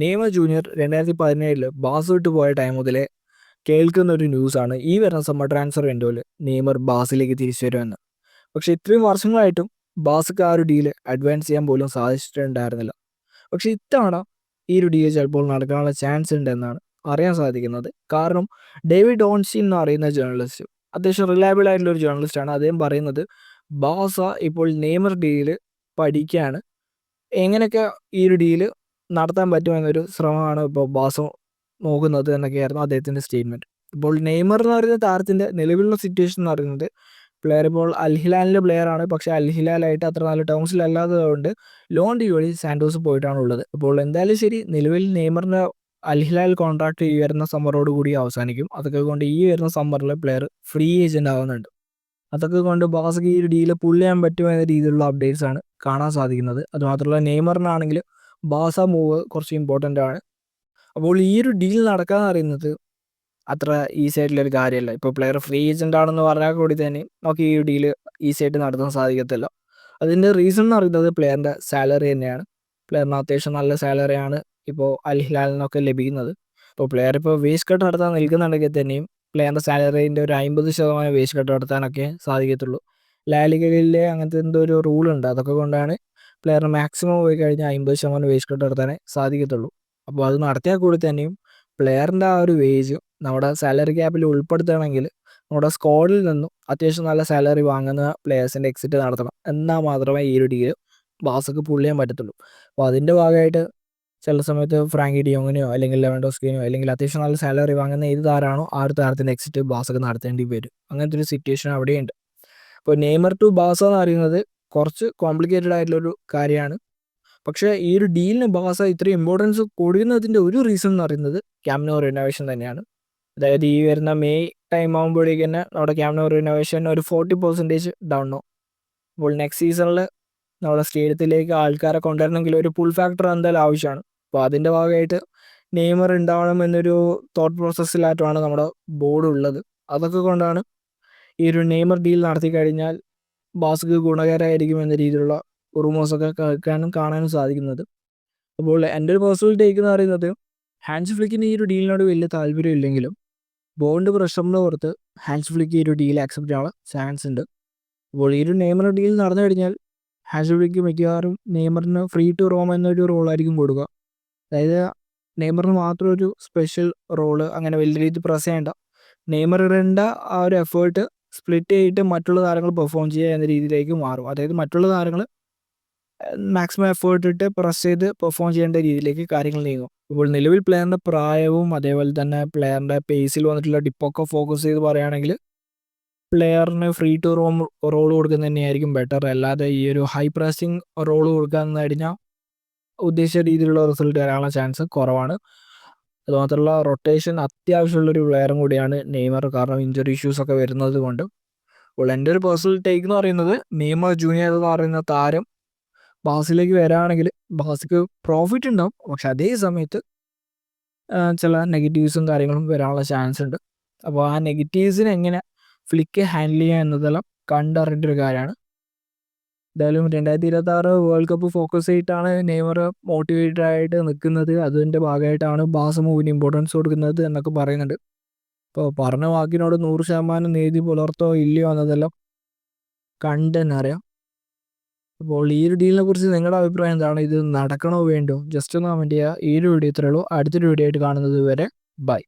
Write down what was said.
Neymar junior രണ്ടായിരത്തി പതിനേഴിൽ bass വിട്ട് പോയ ടൈം മുതലേ കേൾക്കുന്ന ഒരു ന്യൂസാണ് ഈ വരുന്ന സമ്മർ ട്രാൻസ്ഫർ വിൻഡോയിൽ നെയ്മർ ബാസിലേക്ക് തിരിച്ചു വരുമെന്ന്. പക്ഷേ ഇത്രയും വർഷങ്ങളായിട്ടും ബാസക്ക് ആ ഒരു ഡീൽ അഡ്വാൻസ് ചെയ്യാൻ പോലും സാധിച്ചിട്ടുണ്ടായിരുന്നില്ല. പക്ഷേ ഇത്തവണ ഈ ഒരു ഡീൽ ചിലപ്പോൾ നടക്കാനുള്ള ചാൻസ് ഉണ്ടെന്നാണ് അറിയാൻ സാധിക്കുന്നത്. കാരണം ഡേവിഡ് ഓൺസി എന്ന് പറയുന്ന ജേർണലിസ്റ്റ് അത്യാവശ്യം റിലയബിൾ ആയിട്ടുള്ള ഒരു ജേർണലിസ്റ്റാണ് അദ്ദേഹം പറയുന്നത് ബാസ ഇപ്പോൾ നെയ്മർ ഡീൽ പഠിക്കുകയാണ്. എങ്ങനെയൊക്കെ ഈ ഒരു ഡീൽ നടത്താൻ പറ്റുമെന്നൊരു ശ്രമമാണ് ഇപ്പോൾ ബാസോ നോക്കുന്നത് എന്നൊക്കെയായിരുന്നു അദ്ദേഹത്തിന്റെ സ്റ്റേറ്റ്മെന്റ് ഇപ്പോൾ നെയ്മർ എന്ന് പറയുന്ന താരത്തിന്റെ നിലവിലുള്ള സിറ്റുവേഷൻ എന്ന് പറയുന്നത് പ്ലെയർ ഇപ്പോൾ അൽഹിലാലിന്റെ പ്ലെയറാണ് പക്ഷേ അൽഹിലാലായിട്ട് അത്ര നല്ല ടേംസിലല്ലാത്തത് കൊണ്ട് ലോൺ ഡി വഴി സാൻഡോസ് പോയിട്ടാണ് ഉള്ളത് അപ്പോൾ എന്തായാലും ശരി നിലവിൽ നെയ്മറിന്റെ അൽഹിലാൽ കോൺട്രാക്ട് ഈ വരുന്ന സമ്മറോട് കൂടി അവസാനിക്കും. അതൊക്കെ കൊണ്ട് ഈ വരുന്ന സമ്മറിൽ പ്ലെയർ ഫ്രീ ഏജന്റ് ആവുന്നുണ്ട്. അതൊക്കെ കൊണ്ട് ബാസക്ക് ഈ ഒരു ഡീൽ പുള്ള് ചെയ്യാൻ പറ്റുമെന്ന രീതിയിലുള്ള അപ്ഡേറ്റ്സ് ആണ് കാണാൻ സാധിക്കുന്നത്. അതുമാത്രമല്ല നെയ്മറിനാണെങ്കിൽ ബാസ മൂവ് കുറച്ച് ഇമ്പോർട്ടന്റ് ആണ്. അപ്പോൾ ഈ ഒരു ഡീൽ നടക്കുക എന്ന് പറയുന്നത് അത്ര ഈസി ആയിട്ടുള്ളൊരു കാര്യമല്ല. ഇപ്പോൾ പ്ലെയർ ഫ്രീ ഏജന്റ് ആണെന്ന് പറഞ്ഞാൽ കൂടി തന്നെ നമുക്ക് ഈ ഡീൽ ഈസി ആയിട്ട് നടത്താൻ സാധിക്കത്തില്ല. അതിന്റെ റീസൺ എന്ന് പറയുന്നത് പ്ലെയറിന്റെ സാലറി തന്നെയാണ്. പ്ലെയറിന് അത്യാവശ്യം നല്ല സാലറിയാണ് ഇപ്പോൾ അൽ ഹിലാലിനൊക്കെ ലഭിക്കുന്നത്. ഇപ്പോൾ പ്ലെയർ ഇപ്പോൾ വേസ്റ്റ് കട്ട് നടത്താൻ നിൽക്കുന്നുണ്ടെങ്കിൽ തന്നെയും പ്ലെയറിന്റെ സാലറീന്റെ ഒരു അമ്പത് ശതമാനം വേസ്റ്റ് കട്ട് നടത്താനൊക്കെ സാധിക്കത്തുള്ളൂ. ലാലികളിലെ അങ്ങനത്തെ എന്തോ ഒരു റൂൾ ഉണ്ട്. അതൊക്കെ കൊണ്ടാണ് പ്ലെയറിന് മാക്സിമം പോയി കഴിഞ്ഞാൽ അമ്പത് ശതമാനം വേജ് കട്ട് നടത്താനേ സാധിക്കത്തുള്ളൂ. അപ്പോൾ അത് നടത്തിയാൽ കൂടി തന്നെയും പ്ലെയറിന്റെ ആ ഒരു വേജ് നമ്മുടെ സാലറി ക്യാപ്പിൽ ഉൾപ്പെടുത്തണമെങ്കിൽ നമ്മുടെ സ്കോഡിൽ നിന്നും അത്യാവശ്യം നല്ല സാലറി വാങ്ങുന്ന പ്ലെയേഴ്സിന്റെ എക്സിറ്റ് നടത്തണം. എന്നാൽ മാത്രമേ ഈ ഒരു ഡീൽ ബാസക്ക് പുള്ള് ചെയ്യാൻ പറ്റത്തുള്ളൂ. അപ്പോൾ അതിന്റെ ഭാഗമായിട്ട് ചില സമയത്ത് ഫ്രാങ്കി ഡിയോങ്ങിനെയോ അല്ലെങ്കിൽ ലെവൻഡോസ്കിനെയോ അല്ലെങ്കിൽ അത്യാവശ്യം നല്ല സാലറി വാങ്ങുന്ന ഏത് താരാണോ ആ ഒരു താരത്തിന്റെ എക്സിറ്റ് ബാസക്ക് നടത്തേണ്ടി വരും. അങ്ങനത്തെ ഒരു സിറ്റുവേഷൻ അവിടെയുണ്ട്. അപ്പോൾ നെയ്മർ ടു ബാസ എന്ന് പറയുന്നത് കുറച്ച് കോംപ്ലിക്കേറ്റഡ് ആയിട്ടുള്ളൊരു കാര്യമാണ്. പക്ഷേ ഈ ഒരു ഡീലിന് ബാസ ഇത്രയും ഇമ്പോർട്ടൻസ് കൊടുക്കുന്നതിന്റെ ഒരു റീസൺ എന്ന് പറയുന്നത് ക്യാമ്നോ റിനോവേഷൻ തന്നെയാണ്. അതായത് ഈ വരുന്ന മെയ് ടൈം ആകുമ്പോഴേക്ക് തന്നെ നമ്മുടെ ക്യാമ്നോ റിനോവേഷൻ ഒരു ഫോർട്ടി പെർസെന്റേജ് ആവും. അപ്പോൾ നെക്സ്റ്റ് സീസണിൽ നമ്മുടെ സ്റ്റേഡിയത്തിലേക്ക് ആൾക്കാരെ കൊണ്ടുവരണമെങ്കിൽ ഒരു പുൾ ഫാക്ടർ എന്തായാലും ആവശ്യമാണ്. അപ്പോൾ അതിന്റെ ഭാഗമായിട്ട് നെയ്മർ ഉണ്ടാവണം എന്നൊരു തോട്ട് പ്രോസസ്സിലായിട്ടാണ് നമ്മുടെ ബോർഡ് ഉള്ളത്. അതൊക്കെ കൊണ്ടാണ് ഈ ഒരു നെയ്മർ ഡീൽ നടത്തി കഴിഞ്ഞാൽ ബാസ്ക്ക് ഗുണകരമായിരിക്കും എന്ന രീതിയിലുള്ള റൂമേഴ്സൊക്കെ കേൾക്കാനും കാണാനും സാധിക്കുന്നത്. അപ്പോൾ എന്റെ ഒരു പേഴ്സണൽ ടേക്ക് എന്ന് പറയുന്നത് ഹാൻഡ്സ് ഫ്ലിക്കിന് ഈ ഒരു ഡീലിനോട് വലിയ താല്പര്യം ഇല്ലെങ്കിലും ബോണ്ട് പ്രഷറിന് പുറത്ത് ഹാൻഡ്സ് ഫ്ലിക്ക് ഈ ഒരു ഡീൽ ആക്സെപ്റ്റ് ചെയ്യാനുള്ള ചാൻസ് ഉണ്ട്. അപ്പോൾ ഈ ഒരു നെയ്മർ ഡീൽ നടന്നു കഴിഞ്ഞാൽ ഹാൻഡ്സ് ഫ്ലിക്ക് മിക്കവാറും നെയ്മറിന് ഫ്രീ ടു റോം എന്നൊരു റോളായിരിക്കും കൊടുക്കുക. അതായത് നെയ്മറിന് മാത്രം ഒരു സ്പെഷ്യൽ റോൾ അങ്ങനെ വലിയ രീതിയിൽ പ്രസ് ചെയ്യേണ്ട. നെയ്മർ ഇടേണ്ട ആ ഒരു എഫേർട്ട് സ്പ്ലിറ്റ് ചെയ്തിട്ട് മറ്റുള്ള താരങ്ങൾ പെർഫോം ചെയ്യുക എന്ന രീതിയിലേക്ക് മാറും. അതായത് മറ്റുള്ള താരങ്ങൾ മാക്സിമം എഫേർട്ട് ഇട്ട് പ്രസ് ചെയ്ത് പെർഫോം ചെയ്യേണ്ട രീതിയിലേക്ക് കാര്യങ്ങൾ നീങ്ങും. ഇപ്പോൾ നിലവിൽ പ്ലെയറിന്റെ പ്രായവും അതേപോലെ തന്നെ പ്ലെയറിന്റെ പേസിൽ വന്നിട്ടുള്ള ഡിപ്പൊക്കെ ഫോക്കസ് ചെയ്ത് പറയുകയാണെങ്കിൽ പ്ലെയറിന് ഫ്രീ ടു റോം റോൾ കൊടുക്കുന്നത് തന്നെയായിരിക്കും ബെറ്റർ അല്ലാതെ ഈ ഒരു ഹൈ പ്രസിങ് റോൾ കൊടുക്കാന്ന് കഴിഞ്ഞാൽ ഉദ്ദേശിച്ച രീതിയിലുള്ള റിസൾട്ട് വരാനുള്ള ചാൻസ് കുറവാണ്. അതുമാത്രമല്ല റൊട്ടേഷൻ അത്യാവശ്യമുള്ളൊരു പ്ലെയറും കൂടിയാണ് നെയ്മർ. കാരണം ഇഞ്ചറി ഇഷ്യൂസ് ഒക്കെ വരുന്നത് കൊണ്ട്. അപ്പോൾ എന്റെ ഒരു പേഴ്സണൽ ടേക്ക് എന്ന് പറയുന്നത് നെയ്മർ ജൂനിയർ എന്ന് പറയുന്ന താരം ബാസിലേക്ക് വരാണെങ്കിൽ ബാസിക്ക് പ്രോഫിറ്റ് ഉണ്ടാവും. പക്ഷെ അതേ സമയത്ത് ചില നെഗറ്റീവ്സും കാര്യങ്ങളും വരാനുള്ള ചാൻസ് ഉണ്ട്. അപ്പോൾ ആ നെഗറ്റീവ്സിനെ എങ്ങനെ ഫ്ലിക്ക് ഹാൻഡിൽ ചെയ്യുക എന്നതെല്ലാം കണ്ടറിയേണ്ട ഒരു കാര്യമാണ്. എന്തായാലും രണ്ടായിരത്തി ഇരുപത്തി ആറ് വേൾഡ് കപ്പ് ഫോക്കസ് ചെയ്തിട്ടാണ് നെയ്മർ മോട്ടിവേറ്റഡ് ആയിട്ട് നിൽക്കുന്നത്. അതിന്റെ ഭാഗമായിട്ടാണ് ബാസ മൂവിന് ഇമ്പോർട്ടൻസ് കൊടുക്കുന്നത് എന്നൊക്കെ പറയുന്നുണ്ട്. അപ്പോൾ പറഞ്ഞ വാക്കിനോട് നൂറ് ശതമാനം നീതി പുലർത്തോ ഇല്ലയോ എന്നതെല്ലാം കണ്ടെന്നറിയാം അപ്പോൾ ഈ ഒരു ഡീലിനെ കുറിച്ച് നിങ്ങളുടെ അഭിപ്രായം എന്താണ്? ഇത് നടക്കണോ വേണ്ടോ? ജസ്റ്റ് ഒന്ന് കമന്റ് ചെയ്യുക. ഈ ഒരു വീഡിയോ ഇത്രയുള്ളൂ അടുത്തൊരു വീഡിയോ ആയിട്ട് കാണുന്നത് വരെ ബൈ